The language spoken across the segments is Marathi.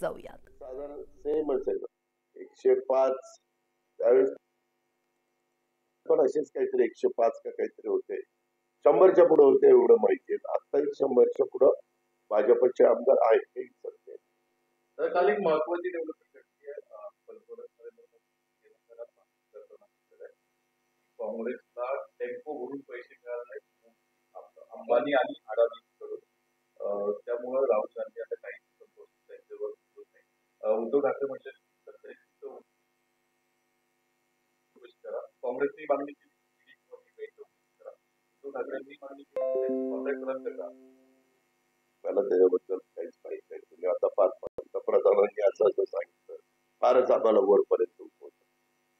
जाऊयात. साधारण सेमच आहे एकशे पाच त्यावेळेस पण असेच काहीतरी एकशे पाच का काहीतरी होते. शंभरच्या पुढे होते एवढं माहिती आहे. आत्ताही शंभरच्या पुढं भाजपचे आमदार आहेत हे. तर काल एक महत्वाची घडली आहे. आहे. काँग्रेसला टेम्पो भरून पैसे मिळाले अंबानी आणि अडाणीकडून अं, त्यामुळे राहुल उद्धव ठाकरे म्हटले तर मागणी केली. उद्धव ठाकरेंनी मागणी केली रद्द करा. मला त्याच्याबद्दल काहीच माहीत नाही. तुम्ही आता फार पंतप्रधानांनी असं असं सांगितलं. फारच आम्हाला वरपर्यंत उठवलं.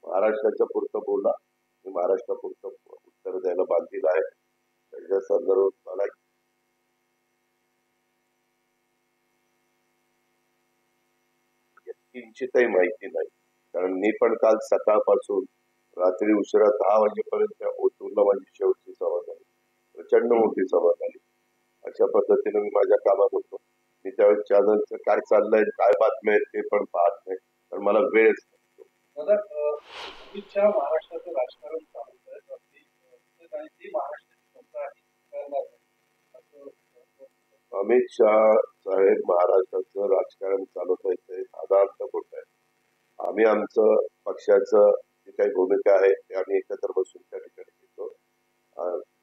महाराष्ट्राच्या पुरतं बोला. मी महाराष्ट्रापुरतं उत्तर द्यायला बांधील आहे. त्याच्या संदर्भात मला किंचितही माहिती नाही. कारण मी पण काल सकाळपासून रात्री उशिरा दहा वाजेपर्यंत ओतूरला माझी शेवटची सभा झाली. प्रचंड मोठी सभा झाली. अशा पद्धतीने मी माझ्या कामात होतो. मी त्यावेळेस चॅनलचं काय चाललंय काय बातम्या आहेत ते पण पाहत नाही. कारण मला वेळच नसतो महाराष्ट्राचं राजकारण अमित शहा साहेब महाराष्ट्राचं राजकारण चालवत आहेत. ते साधारण खोट आहे आम्ही आमचं पक्षाचं जी काही भूमिका आहे ते आम्ही एकत्र बसून त्या ठिकाणी घेतो.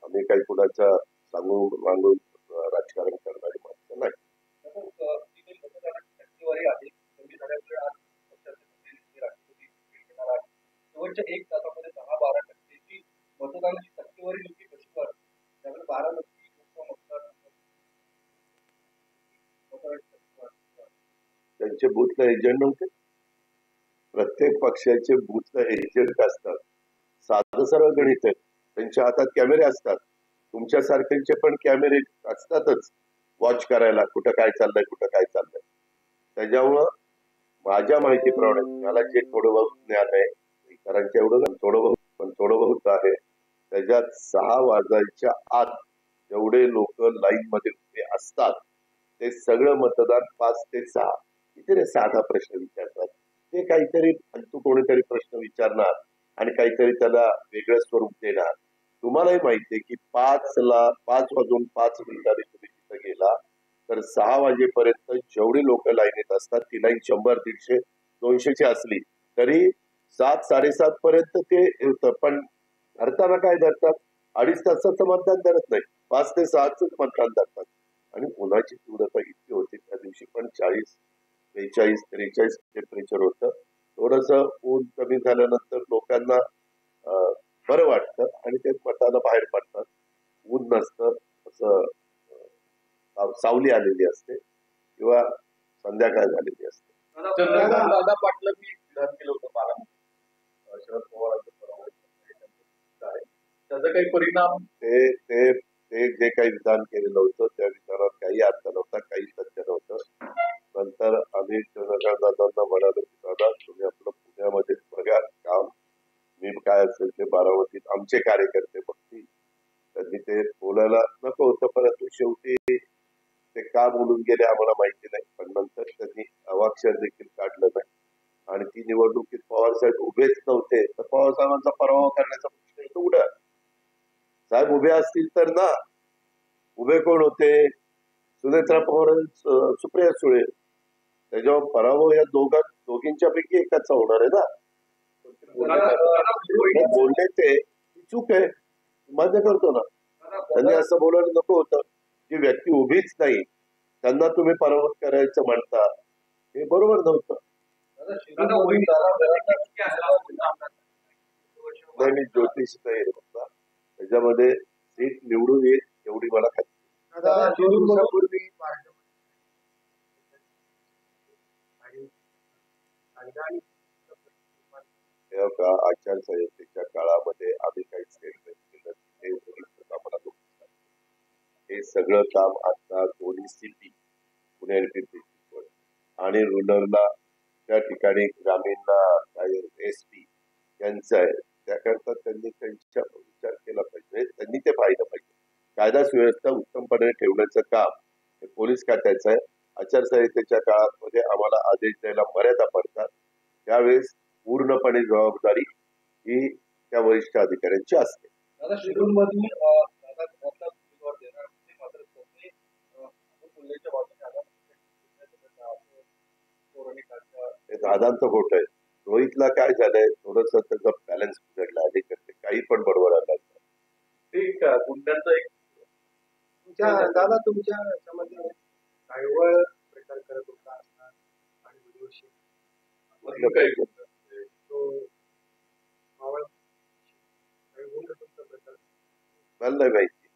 आम्ही काही कुणाच्या सांगून मागून राजकारण करणारी माणसं नाही. एक तासामध्ये दहा बारा मतदानाची टक्केवारी कशी त्यामुळे बारा वाढ. त्यांचे बूथला एजंट नव्हते? प्रत्येक पक्षाचे बूथ एजंट असतात. साधं सरळ गणित आहे. त्यांच्या हातात कॅमेरे असतात. तुमच्या सारख्यांचे पण कॅमेरे असतातच. वॉच करायला कुठं काय चाललंय कुठं काय चाललंय. त्याच्यामुळं माझ्या माहितीप्रमाणे मला जे थोडं बहुत ज्ञान आहे इतरांच्या एवढं थोडं बहुत पण थोडं बहुत आहे. त्याच्यात सहा वाजायच्या आत जेवढे लोक लाईन मध्ये उभे असतात ते सगळं मतदान पाच ते सहा इथे साधा प्रश्न विचारतात. ते काहीतरी तू कोणीतरी प्रश्न विचारणार आणि काहीतरी त्याला वेगळं स्वरूप देणार. तुम्हालाही माहिती आहे की पाच ला पाच वाजून पाच मिनिटांनी तुम्ही तिथं गेला तर सहा वाजेपर्यंत जेवढी लोक लाईनीत असतात ती लाईन शंभर दीडशे दोनशेची असली तरी सात साडेसात पर्यंत ते होतं पण धरताना काय धरतात? अडीच तासाचं मतदान धरत नाही. पाच ते सहाच मतदान धरतात. आणि उन्हाची तीव्रता इतकी होती त्या दिवशी पण चाळीस बेचाळीस त्रेचाळीस टेम्परेचर होतं. थोडस ऊन कमी झाल्यानंतर लोकांना बरं वाटतं आणि ते मताला बाहेर पडतात. ऊन नसतं असं सावली आलेली असते किंवा संध्याकाळ झालेली असते. दादा पाटलांनी विधान केलं होतं अ, शरद पवारांचं त्याचा काही परिणाम? ते ते ते जे काही विधान केलेलं होतं त्या विधानात काही अर्थ नव्हता काही नंतर आम्ही चंद्रकांत दादांना म्हणालो की दादा तुम्ही आपलं पुण्यामध्ये बघा काम मी काय असेल ते बारामतीत. आमचे कार्यकर्ते बघतील. त्यांनी ते बोलायला नको होतं परंतु शेवटी ते का बोलून गेले आम्हाला माहिती नाही. पण नंतर त्यांनी अवाक्षर देखील काढलं नाही. आणि ती निवडणुकीत पवार साहेब उभेच नव्हते. तर पवार साहेबांचा पराभव करण्याचा प्रश्न एवढा उडा साहेब उभे असतील तर ना. उभे कोण होते? सुनेत्रा पवार सुप्रिया सुळे. त्याच्यावर पराभव या दोघां दोघींच्या पैकी एकाचा होणार आहे ना? ते बोलले. ते. ही चूक आहे. मान्य करतो ना. त्यांनी असं बोलायला नको होतं. जी व्यक्ती उभीच नाही त्यांना तुम्ही पराभूत करायचं म्हणता. हे बरोबर नव्हतं. नाही मी ज्योतिष नाही. त्याच्यामध्ये सीट निवडून येईल एवढी मला खात्री आचारसंहितेच्या काळामध्ये आम्ही काही स्टेटमेंट केलं हे सगळं आम्हाला. हे सगळं काम आता दोन्ही सिटी पुणे आणि रुरलला त्या ठिकाणी ग्रामीणला काय एस पी यांचं आहे त्याकरता त्यांनी त्यांच्या विचार केला पाहिजे त्यांनी ते पाहिलं पाहिजे. कायदा सुव्यवस्था उत्तमपणे ठेवण्याचं काम हे पोलीस खात्याचं आहे. आचारसंहितेच्या काळामध्ये आम्हाला आदेश द्यायला मर्यादा पडतात. त्यावेळेस पूर्णपणे जबाबदारी ही त्या वरिष्ठ अधिकाऱ्यांची असते. आला हे दादांचं खोट आहे. रोहितला काय झालंय? थोडस त्याचा बॅलन्स बिघडला. अलीकडे काही पण लागलं ते एक गुंड्यांचा एक तुमच्या दादा तुमच्या याच्यामध्ये काळवळ प्रचार करत होता असणार आणि व्हिडिओशी मतलब काही मला नाही माहिती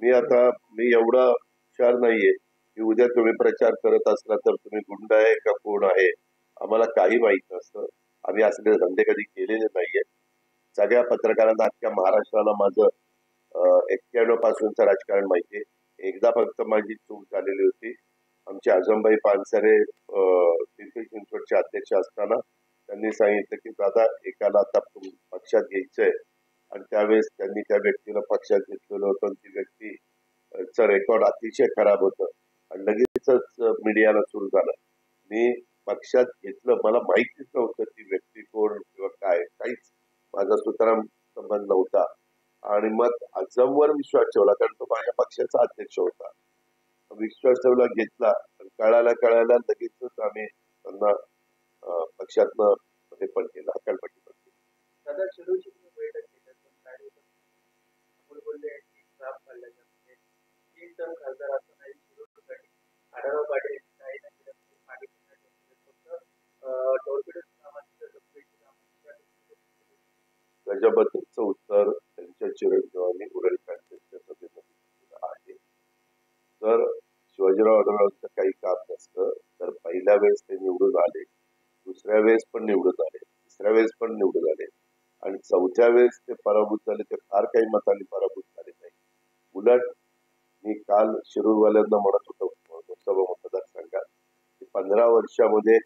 मी आता मी एवढा हुशार नाहीये की उद्या तुम्ही प्रचार करत असला तर तुम्ही गुंड आहे का कोण आहे? आम्हाला काही माहीत नसतं. आम्ही असले धंदे कधी केलेले नाहीये. सगळ्या पत्रकारांना अख्ख्या महाराष्ट्राला माझं एक्क्याण्णव पासूनचं राजकारण माहिती एकदा फक्त माझी चूक झालेली होती. आमचे आजमबाई पानसरे पिंपरी चिंचवडचे अध्यक्ष असताना त्यांनी सांगितलं की दादा एकाला आता पक्षात घ्यायचंय. आणि त्यावेळेस त्यांनी त्या व्यक्तीला पक्षात घेतलेलं होतं आणि ती व्यक्ती रेकॉर्ड अतिशय खराब होतं. आणि लगेचच मीडियाला सुरू झालं. मी पक्षात घेतलं. मला माहितीच नव्हतं ती व्यक्ती कोण किंवा काय. काहीच माझा सुताराम संबंध नव्हता. आणि मग आजमवर विश्वास ठेवला कारण तो माझ्या पक्षाचा अध्यक्ष होता. विश्वास ठेवला घेतला. आणि कळायला कळायला लगेचच आम्ही. त्यांना पक्षातनं हे पण केलं हकालपट्टी पण केली. दादा उत्तर त्यांच्या बैठक शिवाजीराव काही काम नसतं. तर पहिल्या वेळेस ते निवडून आले दुसऱ्या वेळेस पण निवडून आले तिसऱ्या वेळेस पण निवडून आले. आणि चौथ्या वेळेस ते पराभूत झाले ते फार काही मताने पराभूत झाले नाही. उलट मी काल शिरूरवाल्यांना म्हणत होतो लोकसभा मतदारसंघात की पंधरा वर्षामध्ये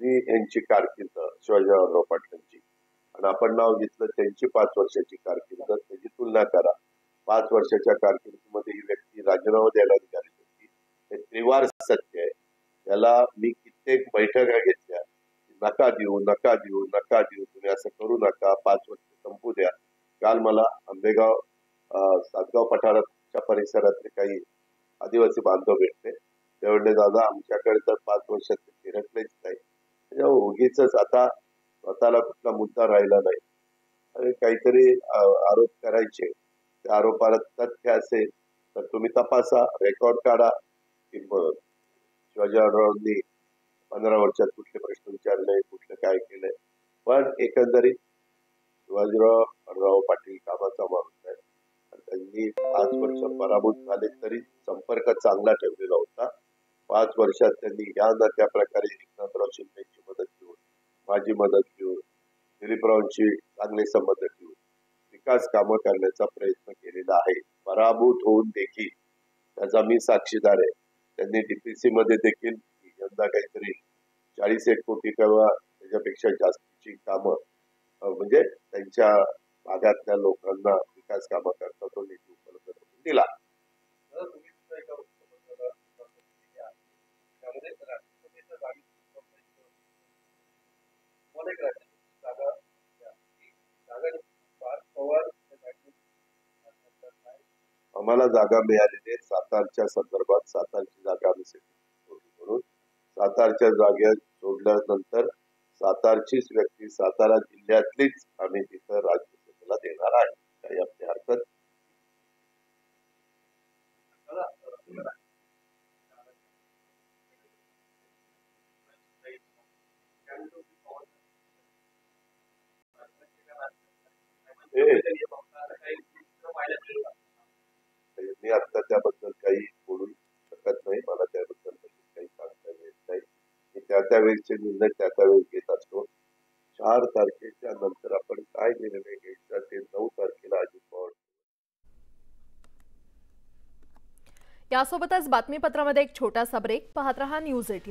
मी यांची कारकीर्द शिवाजीरावराव पाटलांची. आणि आपण नाव घेतलं त्यांची पाच वर्षाची कारकीर्द. त्याची तुलना करा. पाच वर्षाच्या कारकिर्दीमध्ये ही व्यक्ती राजीनामा द्यायला त्रिवार सत्य आहे. त्याला मी कित्येक बैठका घेतल्या. नका देऊ नका देऊ नका देऊ तुम्ही असं करू नका. पाच वर्ष संपू द्या. काल मला आंबेगाव सातगाव पठाराच्या परिसरातले काही आदिवासी बांधव भेटले. ते म्हणले दादा आमच्याकडे तर पाच वर्षात फिरकलेच नाही. त्याच्यामुळे उगीच आता स्वतःला कुठला मुद्दा राहिला नाही. आणि काहीतरी आरोप करायचे. त्या आरोपाला तथ्य असेल तर तुम्ही तपासा रेकॉर्ड काढा. की शिवाजी आढळरावांनी पंधरा वर्षात कुठले प्रश्न विचारले कुठलं काय केलंय. पण एकंदरीत शिवाजीराव आढळराव पाटील कामाचा माणूस आहे. त्यांनी पाच वर्ष पराभूत झाले तरी संपर्क चांगला ठेवलेला होता. पाच वर्षात त्यांनी या ना त्या प्रकारे एकनाथराव शिंदेची मदत घेऊन माझी मदत घेऊन दिलीपरावांशी चांगले संबंध ठेवून विकास कामं करण्याचा प्रयत्न केलेला आहे. पराभूत होऊन देखील त्याचा मी साक्षीदार आहे. त्यांनी डीपीसी मध्ये देखील यंदा काहीतरी चाळीस एक कोटी किंवा त्याच्यापेक्षा जास्तीची कामं म्हणजे त्यांच्या भागातल्या लोकांना विकास कामं करता तो निधी उपलब्ध करून दिला. आम्हाला जागा मिळालेली सातारच्या संदर्भात सातारची जागा आम्ही सोडली म्हणून. सातारच्या जागेत सोडल्यानंतर सातारचीच व्यक्ती सातारा जिल्ह्यातलीच आम्ही तिथं राज्यसभेला देणार आहे काही आपली हरकत दादा, अं, मी आता त्याबद्दल काही बोलू शकत नाही. मला त्याबद्दल काही सांगता येत नाही. मी त्या त्यावेळेचे निर्णय त्या त्यावेळी घेत असतो. चार तारखेच्या नंतर आपण काय निर्णय घ्यायचा ते नऊ तारखेला अजित पवार यासोबतच बातमीपत्रामध्ये एक छोटासा ब्रेक पाहत रहा न्यूज एटीन